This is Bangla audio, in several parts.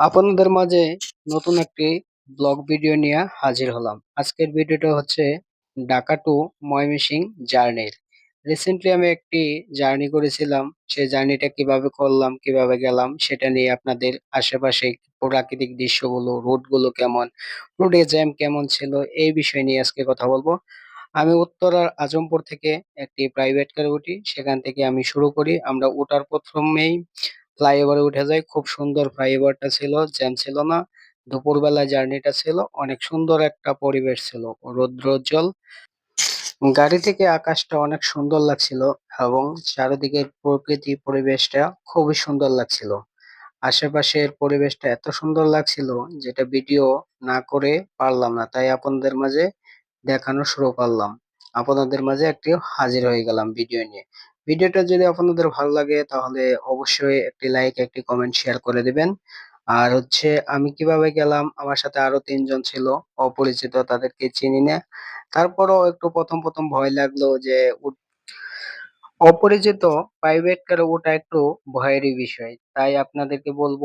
আপনাদের মাঝে নতুন একটি ব্লগ ভিডিও নিয়ে হাজির হলাম। আজকের ভিডিওটা হচ্ছে ঢাকা টু ময়মনসিং জার্নির রিসেন্টলি আমি একটি জার্নি করেছিলাম। সেই জার্নিটা কীভাবে করলাম, কীভাবে গেলাম, সেটা নিয়ে আপনাদের আশেপাশে প্রাকৃতিক দৃশ্যগুলো রুটগুলো কেমন রোডে জ্যাম কেমন ছিল, এই বিষয় নিয়ে আজকে কথা বলব। আমি উত্তরার আজমপুর থেকে একটি প্রাইভেট কারে উঠি। সেখান থেকে আমি শুরু করি। আমরা ওঠার প্রথমেই ফ্লাইওভারে উঠে যাই খুব সুন্দর ফ্লাইওভারটা ছিল জ্যাম ছিল না। দুপুরবেলা জার্নিটা ছিল, অনেক সুন্দর একটা পরিবেশ ছিল, রৌদ্রোজ্জ্বল। গাড়ি থেকে আকাশটা অনেক সুন্দর লাগছিল এবং চারিদিকের প্রকৃতি পরিবেশটা খুবই সুন্দর লাগছিল। আশেপাশের পরিবেশটা এত সুন্দর লাগছিল যেটা ভিডিও না করে পারলাম না। তাই আপনাদের মাঝে দেখানো শুরু করলাম। আপনাদের মাঝে একটি হাজির হয়ে গেলাম ভিডিও নিয়ে। ভিডিওটা যদি আপনাদের ভালো লাগে, তাহলে অবশ্যই একটি লাইক একটি কমেন্ট শেয়ার করে দিবেন। আর হচ্ছে আমি কীভাবে গেলাম, আমার সাথে আরও তিনজন ছিল, অপরিচিত, তাদেরকে চিনি না। তারপরও একটু প্রথম প্রথম ভয় লাগল যে অপরিচিত প্রাইভেট কারে ওটা একটু ভয়েরই বিষয়। তাই আপনাদেরকে বলব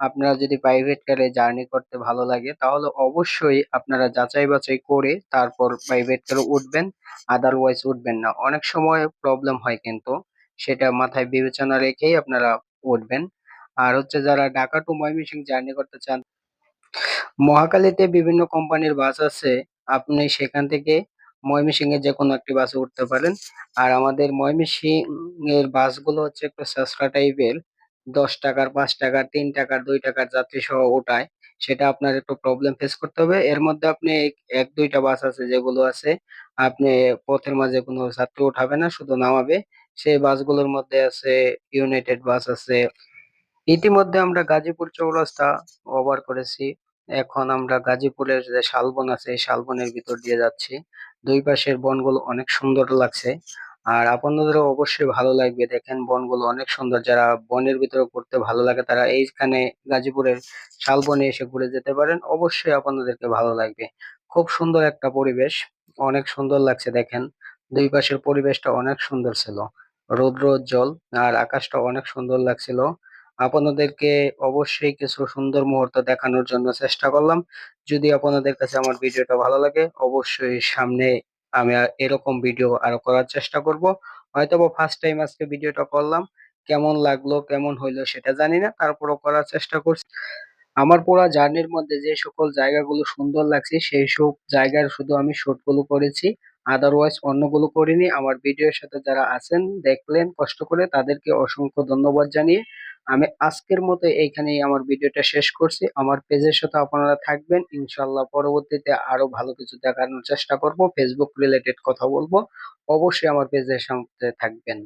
আপনারা যদি প্রাইভেট কারে জার্নি করতে ভালো লাগে, তাহলে অবশ্যই আপনারা যাচাই বাছাই করে তারপর প্রাইভেট কারে উঠবেন আদারওয়াইজ উঠবেন না। অনেক সময় প্রবলেম হয় কিন্তু, সেটা মাথায় বিবেচনা রেখেই আপনারা উঠবেন। আর হচ্ছে যারা ঢাকা টু ময়মনসিং জার্নি করতে চান, মহাখালীতে বিভিন্ন কোম্পানির বাস আছে, আপনি সেখান থেকে ময়মনসিং এর যে কোনো একটি বাসে উঠতে পারেন। আর আমাদের ময়মনসিং এর বাসগুলো হচ্ছে একটু সস্তা টাইপের দশ টাকার, পাঁচ টাকার, তিন টাকার, দুই টাকার যাত্রী সহ ওঠায়, সেটা আপনার একটু প্রবলেম ফেস করতে হবে। এর মধ্যে আপনি এক দুইটা বাস আছে যেগুলো আছে, আপনি পথের মাঝে কোনো যাত্রী উঠাবে না, শুধু নামাবে। সেই বাসগুলোর মধ্যে আছে ইউনাইটেড বাস আছে। ইতিমধ্যে আমরা গাজীপুর চৌরাস্তা ওভার করেছি। এখন আমরা গাজীপুরের যে শালবন আছে শালবনের ভিতর দিয়ে যাচ্ছি। দুই পাশের বনগুলো অনেক সুন্দর লাগছে। আর আপনাদেরও অবশ্যই ভালো লাগবে। দেখেন বনগুলো অনেক সুন্দর। যারা বনের ভিতরে ঘুরতে ভালো লাগে, তারা এইখানে গাজীপুরের শালবনে এসে ঘুরে যেতে পারেন। অবশ্যই আপনাদেরকে ভালো লাগবে। খুব সুন্দর একটা পরিবেশ। অনেক সুন্দর লাগছে দেখেন। দুই পাশের পরিবেশটা অনেক সুন্দর ছিল। রৌদ্র উজ্জ্বল আর আকাশটা অনেক সুন্দর লাগছিল। আপনাদেরকে অবশ্যই কিছু সুন্দর মুহূর্ত দেখানোর জন্য চেষ্টা করলাম। যদি আপনাদের কাছে আমার ভিডিওটা ভালো লাগে, অবশ্যই সামনে আমি এরকম ভিডিও আরও করার চেষ্টা করব। হয়তো বা ফার্স্ট টাইম আজকে ভিডিওটা করলাম। কেমন লাগল, কেমন হইল সেটা জানি না, তারপরও করার চেষ্টা করছি। আমার পুরো জার্নির মধ্যে যে সকল জায়গাগুলো সুন্দর লাগছে, সেই সব জায়গার শুধু আমি গুলো করেছি। আদারওয়াইজ অন্যগুলো করিনি। আমার ভিডিওর সাথে যারা আছেন, দেখলেন, কষ্ট করে তাদেরকে অসংখ্য ধন্যবাদ জানিয়ে আমি আজকের মতো এইখানেই আমার ভিডিওটা শেষ করছি। আমার পেজের সাথে আপনারা থাকবেন। ইনশাল্লাহ পরবর্তীতে আরও ভালো কিছু দেখানোর চেষ্টা করব। ফেসবুক রিলেটেড কথা বলব। অবশ্যই আমার পেজের সাথে থাকবেন।